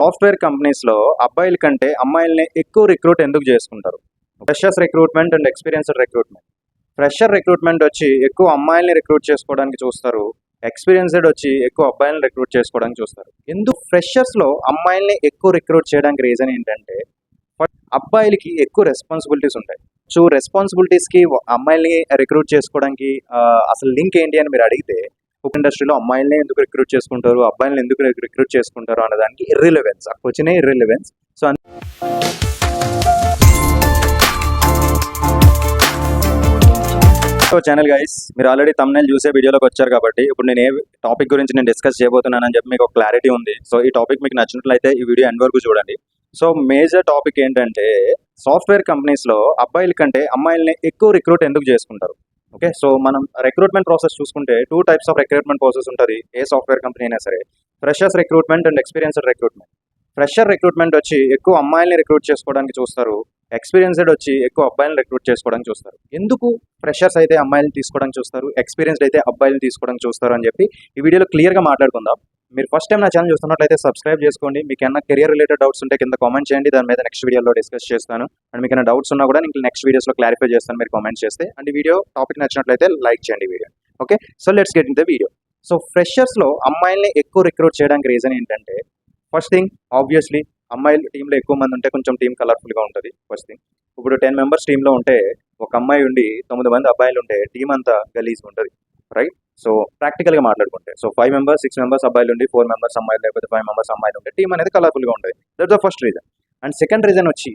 Software కంపెనీస్లో అబ్బాయిల కంటే అమ్మాయిల్ని ఎక్కువ రిక్రూట్ ఎందుకు చేసుకుంటారు? Freshers recruitment and experienced recruitment fresher recruitment వచ్చి ఎక్కువ అమ్మాయిల్ని రిక్రూట్ చేసుకోవడానికి చూస్తారు ఎక్స్పీరియన్స్డ్ వచ్చి ఎక్కువ అబ్బాయిలను రిక్రూట్ చేసుకోవడానికి చూస్తారు. ఎందుకు ఫ్రెషర్స్లో అమ్మాయిల్ని ఎక్కువ రిక్రూట్ చేయడానికి రీజన్ ఏంటంటే అబ్బాయిలకి ఎక్కువ రెస్పాన్సిబిలిటీస్ ఉంటాయి. సో రెస్పాన్సిబిలిటీస్కి అమ్మాయిల్ని రిక్రూట్ చేసుకోవడానికి అసలు లింక్ ఏంటి అని మీరు అడిగితే ఉప్ ఇండస్ట్రీలో అమ్మాయిల్ని ఎందుకు రిక్రూట్ చేసుకుంటారు? అబ్బాయిలను ఎందుకు రిక్రూట్ చేసుకుంటారు? అన్నదానికి రిలవెన్స్ వచ్చినాయి అక్కడ వచ్చిన irrelevance so so channel guys మీరు ఆల్రెడీ తమ్నైల్ చూసే వీడియోలోకి వచ్చారు కాబట్టి ఇప్పుడు నేను ఏ టాపిక్ గురించి నేను డిస్కస్ చేయబోతున్నానని చెప్పి మీకు ఒక క్లారిటీ ఉంది. సో ఈ టాపిక్ మీకు నచ్చినట్లయితే ఈ వీడియో ఎండ్ వరకు చూడండి. సో మేజర్ టాపిక్ ఏంటంటే సాఫ్ట్వేర్ కంపెనీస్లో అబ్బాయిల కంటే అమ్మాయిలని ఎక్కువ రిక్రూట్ ఎందుకు చేసుకుంటారు? ఓకే? సో మనం రిక్రూట్మెంట్ ప్రాసెస్ చూసుకుంటే two types of recruitment process ఉంటుంది. ఏ సాఫ్ట్వేర్ కంపెనీ అయినా సరే. Freshers recruitment and experienced recruitment fresher recruitment వచ్చి ఎక్కువ అమ్మాయిల్ని రిక్రూట్ చేసుకోవడానికి చూస్తారు. ఎక్స్పీరియన్స్డ్ వచ్చి ఎక్కువ అబ్బాయిలను రిక్రూట్ చేసుకోవడానికి చూస్తారు. ఎందుకు ఫ్రెషర్స్ అయితే అమ్మాయిలను తీసుకోవడానికి చూస్తారు? ఎక్స్పీరియన్స్డ్ అయితే అబ్బాయిలను తీసుకోవడానికి చూస్తారు అని చెప్పి ఈ వీడియోలో క్లియర్గా మాట్లాడుకుందాం. మీరు ఫస్ట్ టైం నా ఛానల్ చూస్తున్నట్లయితే సబ్స్క్రైబ్ చేసుకోండి. మీకు ఏమైనా కెరియర్ రిలేటెడ్ డౌట్స్ ఉంటే కింద కామెంట్ చేయండి. దాని మీద నెక్స్ట్ వీడియోలో డిస్కస్ చేస్తాను. అండ్ మీకు ఏమైనా డౌట్స్ ఉన్నా కూడా నేను నెక్స్ట్ వీడియోస్లో క్లారిఫై చేస్తాను. మీరు కామెంట్ చేస్తే. అండ్ వీడియో టాపిక్ నచ్చినట్లయితే లైక్ చేయండి video okay so let's get in the video so ఫ్రెషర్స్లో అమ్మాయిల్ని ఎక్కువ రిక్రూట్ చేయడానికి రీజన్ ఏంటంటే ఫస్ట్ థింగ్ ఆబ్వియస్లీ అమ్మాయిలు టీంలో ఎక్కువ మంది ఉంటే కొంచెం టీం కలర్ఫుల్గా ఉంటుంది ఫస్ట్ థింగ్ ఇప్పుడు టెన్ మెంబర్స్ టీంలో ఉంటే ఒక అమ్మాయి ఉండి తొమ్మిది మంది అబ్బాయిలు ఉంటే టీం అంతా గలీజ్గా ఉంటుంది రైట్ సో ప్రాక్టికల్గా మాట్లాడుకుంటే. So five members six members అబ్బాయిలు ఉండి ఫోర్ మెంబర్స్ అమ్మాయిలు లేకపోతే ఫైవ్ మెంబర్స్ అమ్మాయిలు ఉంటే టీం అనేది కలర్ఫుల్గా ఉంటుంది. That the first reason and second reason వచ్చి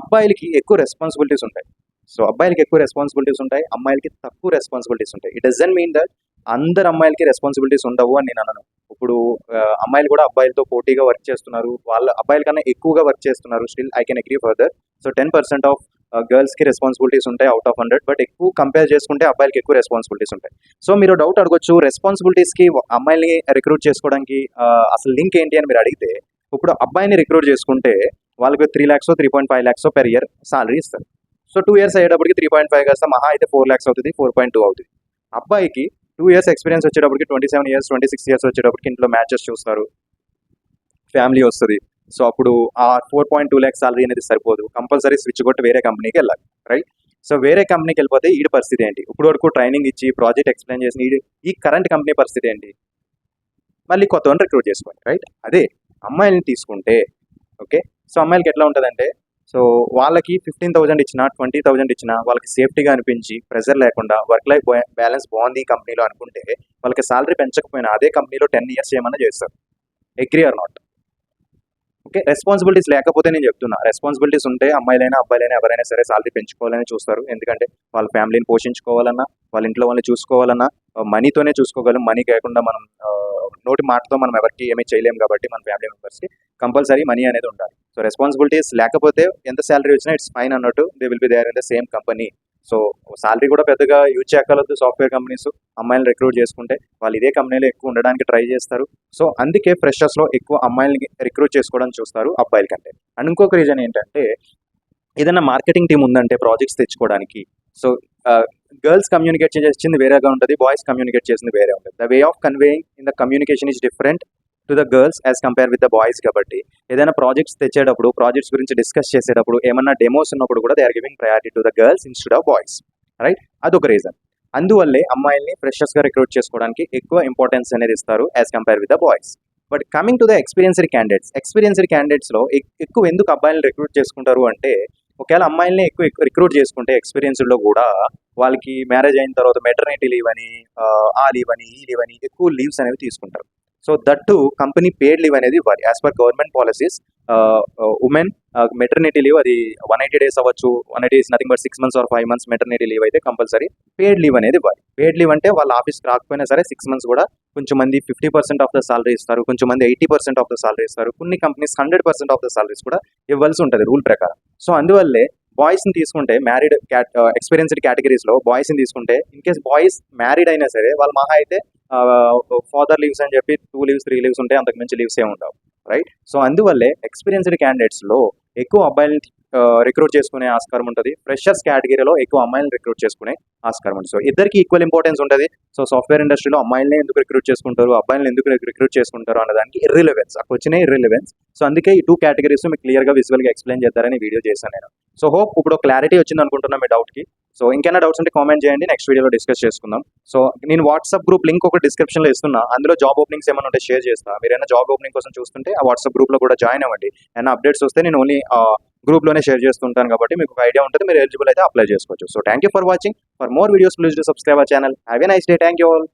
అబ్బాయిలకి ఎక్కువ రెస్పాన్సిబిలిటీస్ ఉంటాయి. సో అబ్బాయిలకి ఎక్కువ రెస్పాన్సిబిలిటీస్ ఉంటాయి అమ్మాయిలకి తక్కువ రెస్పాన్సిబిలిటీస్ ఉంటాయి. ఇట్ డజన్ మీన్ దట్ అందరు అమ్మాయిలకి రెస్పాన్సిబిలిటీస్ ఉండవు అని నేను అనను. ఇప్పుడు అమ్మాయిలు కూడా అబ్బాయిలతో పోటీగా వర్క్ చేస్తున్నారు. వాళ్ళ అబ్బాయిల కన్నా ఎక్కువగా వర్క్ చేస్తున్నారు. Still I can agree further so ten percent of గర్ల్స్కి రెస్పాన్సిబిలిటీస్ ఉంటాయి అవుట్ ఆఫ్ హండ్రెడ్ బట్ ఎక్కువ కంపేర్ చేసుకుంటే అబ్బాయిలకి ఎక్కువ రెస్పాన్సిబిలిటీస్ ఉంటాయి. సో మీరు డౌట్ అడగొచ్చు. రెస్పాన్సిబిలిటీస్కి అమ్మాయిని రిక్రూట్ చేసుకోవడానికి అసలు లింక్ ఏంటి అని మీరు అడిగితే ఇప్పుడు అబ్బాయిని రిక్రూట్ చేసుకుంటే వాళ్ళకి three lakhs three point five lakhs per year salary ఇస్తారు. సో టూ ఇయర్స్ అయ్యేటప్పటికి త్రీ పాయింట్ ఫైవ్ కాస్త మహా అయితే ఫోర్ ల్యాక్స్ అవుతుంది ఫోర్ పాయింట్ టూ అవుతుంది. అబ్బాయికి టూ ఇయర్స్ ఎక్స్పీరియన్స్ వచ్చేటప్పటికి twenty seven years twenty six years వచ్చేటప్పటికి ఇంట్లో మ్యాచెస్ చూస్తారు. ఫ్యామిలీ వస్తుంది. సో అప్పుడు ఆ four point two lakhs salary అనేది సరిపోదు. కంపల్సరీ స్విచ్ కొట్టి వేరే కంపెనీకి వెళ్ళాలి రైట్ సో వేరే కంపెనీకి వెళ్ళిపోతే ఈ పరిస్థితి ఏంటి? ఇప్పుడు వరకు ట్రైనింగ్ ఇచ్చి ప్రాజెక్ట్ ఎక్స్ప్లెయిన్ చేసిన ఈడి- ఈ కరెంట్ కంపెనీ పరిస్థితి ఏంటి? మళ్ళీ కొత్త రిక్రూట్ చేసుకోండి రైట్ అదే అమ్మాయిల్ని తీసుకుంటే ఓకే సో అమ్మాయిలకి ఎట్లా ఉంటుందంటే సో వాళ్ళకి ఫిఫ్టీన్ థౌసండ్ ఇచ్చిన ట్వంటీ థౌసండ్ ఇచ్చిన వాళ్ళకి సేఫ్టీగా అనిపించి ప్రెజర్ లేకుండా వర్క్ లైఫ్ బ్యాలెన్స్ బాగుంది ఈ కంపెనీలో అనుకుంటే వాళ్ళకి సాలరీ పెంచకపోయినా అదే కంపెనీలో టెన్ ఇయర్స్ ఏమైనా చేస్తారు. Agree or not okay responsibilities లేకపోతే నేను చెప్తున్నా. రెస్పాన్సిబిలిటీస్ ఉంటే అమ్మాయిలైనా అబ్బాయిలైనా ఎవరైనా సరే సాలరీ పెంచుకోవాలని చూస్తారు. ఎందుకంటే వాళ్ళ ఫ్యామిలీని పోషించుకోవాలన్నా వాళ్ళ ఇంట్లో వాళ్ళని చూసుకోవాలన్నా మనీతోనే చూసుకోగలం. మనీ కాకుండా మనం నోటి మాటతో మనం ఎవరికి ఏమీ చేయలేం కాబట్టి మన ఫ్యామిలీ మెంబర్స్కి కంపల్సరీ మనీ అనేది ఉండాలి. సో రెస్పాన్సిబిలిటీస్ లేకపోతే ఎంత శాలరీ వచ్చినా ఇట్స్ ఫైన్ అన్నట్టు they will be there in the same company so salary కూడా పెద్దగా యూజ్ చేయగలదు సాఫ్ట్వేర్ కంపెనీస్ అమ్మాయిలను రిక్రూట్ చేసుకుంటే వాళ్ళు ఇదే కంపెనీలో ఎక్కువ ఉండడానికి ట్రై చేస్తారు. సో అందుకే ఫ్రెషర్స్లో ఎక్కువ అమ్మాయిలని రిక్రూట్ చేసుకోవడానికి చూస్తారు అబ్బాయిల కంటే. అండ్ ఇంకొక రీజన్ ఏంటంటే ఏదైనా మార్కెటింగ్ టీం ఉందంటే ప్రాజెక్ట్స్ తెచ్చుకోవడానికి. సో Uh, గర్ల్స్ కమ్యూనికేట్ చేసింది వేరేగా ఉంటుంది. బాయ్స్ కమ్యూనికేట్ చేసింది వేరే ఉంటుంది. The way of conveying in the communication is different to the girls as compare with the boys కాబట్టి. ఏదైనా ప్రాజెక్ట్స్ తెచ్చేటప్పుడు ప్రాజెక్ట్స్ గురించి డిస్కస్ చేసేటప్పుడు ఏమన్నా డెమోస్ ఉన్నప్పుడు కూడా they are giving priority to the girls instead of boys right అదొక reason అందువల్లే అమ్మాయిల్ని ఫ్రెషర్స్గా రిక్రూట్ చేసుకోవడానికి ఎక్కువ ఇంపార్టెన్స్ అనేది ఇస్తారు as compare with the boys but coming to the experienced candidates experienced క్యాండిడేట్స్లో ఎక్కువ ఎందుకు అబ్బాయిలను రిక్రూట్ చేసుకుంటారు అంటే ఒకవేళ అమ్మాయిల్ని ఎక్కువ రిక్రూట్ చేసుకుంటే ఎక్స్పీరియన్స్లో కూడా వాళ్ళకి మ్యారేజ్ అయిన తర్వాత మెటర్నిటీ లీవ్ అని ఆ, లీవ్ అని ఈ లీవ్ అని ఎక్కువ లీవ్స్ అనేవి తీసుకుంటారు. So that company paid leave అనేది ఇవ్వాలి. As per government policies women maternity leave అది వన్ ఎయిటీ డేస్ అవ్వచ్చు. One eighty nothing but six months or five months maternity leave అయితే కంపల్సరీ పేడ్ లీవ్ అనేది ఇవ్వాలి. పేడ్ లీవ్ అంటే వాళ్ళ ఆఫీస్కి రాకపోయినా సరే సిక్స్ మంత్స్ కూడా కొంచెం మంది fifty percent of the salary ఇస్తారు. కొంచెం మంది eighty percent of the salary ఇస్తారు. కొన్ని companies hundred percent of the salaries కూడా ఇవ్వాల్సి ఉంటుంది రూల్ ప్రకారం. సో అందువల్లే బాయ్స్ని తీసుకుంటే మ్యారీడ్ క్యాట్ ఎక్స్పీరియన్స్డ్ కేటగిరీస్లో బాయ్స్ని తీసుకుంటే ఇన్ కేస్ బాయ్స్ మ్యారీడ్ అయినా సరే వాళ్ళ మహా అయితే uh, ఫాదర్ లీవ్స్ అని చెప్పి టూ లీవ్స్ త్రీ లీవ్స్ ఉంటాయి అంతకు మించి లీవ్స్ ఏ ఉండవు రైట్ సో అందువల్లే ఎక్స్పీరియన్స్డ్ క్యాండిడేట్స్లో ఎక్కువ అబ్బాయిలని రిక్రూట్ చేసుకునే ఆస్కారం ఉంటుంది. ఫ్రెషర్స్ కేటగిరీలో ఎక్కువ అమ్మాయిలను రిక్రూట్ చేసుకునే ఆస్కారం ఉంటుంది. సో ఇద్దరికి ఈక్వల్ ఇంపార్టెన్స్ ఉంటుంది. సో సాఫ్ట్వేర్ ఇండస్ట్రీలో అమ్మాయిల్ని ఎందుకు రిక్రూట్ చేసుకుంటారు? అబ్బాయిలను ఎందుకు రిక్రూట్ చేసుకుంటారు? అన్నదానికి ఇర్రిలవెన్స్ అక్కడ వచ్చిన ఇర్రిలవెన్స్ సో అందుకే ఈ టూ కేటగిరీస్ మీకు క్లియర్గా విజువల్గా ఎక్స్ప్లెయిన్ చేస్తారని వీడియో చేశాను నేను. సో హోప్ ఇప్పుడు క్లారిటీ వచ్చింది అనుకుంటున్నాను మీ డౌట్కి సో ఇంకైనా డౌట్స్ ఉంటే కామెంట్ చేయండి. నెక్స్ట్ వీడియోలో డిస్కస్ చేసుకుందాం. సో నేను వాట్సాప్ గ్రూప్ లింక్ ఒక డిస్క్రిప్షన్లో ఇస్తున్నా. అందులో జాబ్ ఓపెనింగ్స్ ఏమైనా ఉంటే షేర్ చేస్తాను మీరు జాబ్ ఓపెనింగ్ కోసం చూస్తుంటే ఆ వాట్సాప్ గ్రూప్లో కూడా జాయిన్ అవ్వండి. ఏమైనా అప్డేట్స్ వస్తే నేను ఓన్లీ గ్రూప్లోనే షేర్ చేస్తుంటాను కాబట్టి మీకు ఒక ఐడియా ఉంటుంది మీరు ఎలిజిబుల్ అయితే అప్లై చేసుకోవచ్చు. So thank you for watching. For more videos please to subscribe our channel. Have a nice day. Thank you all.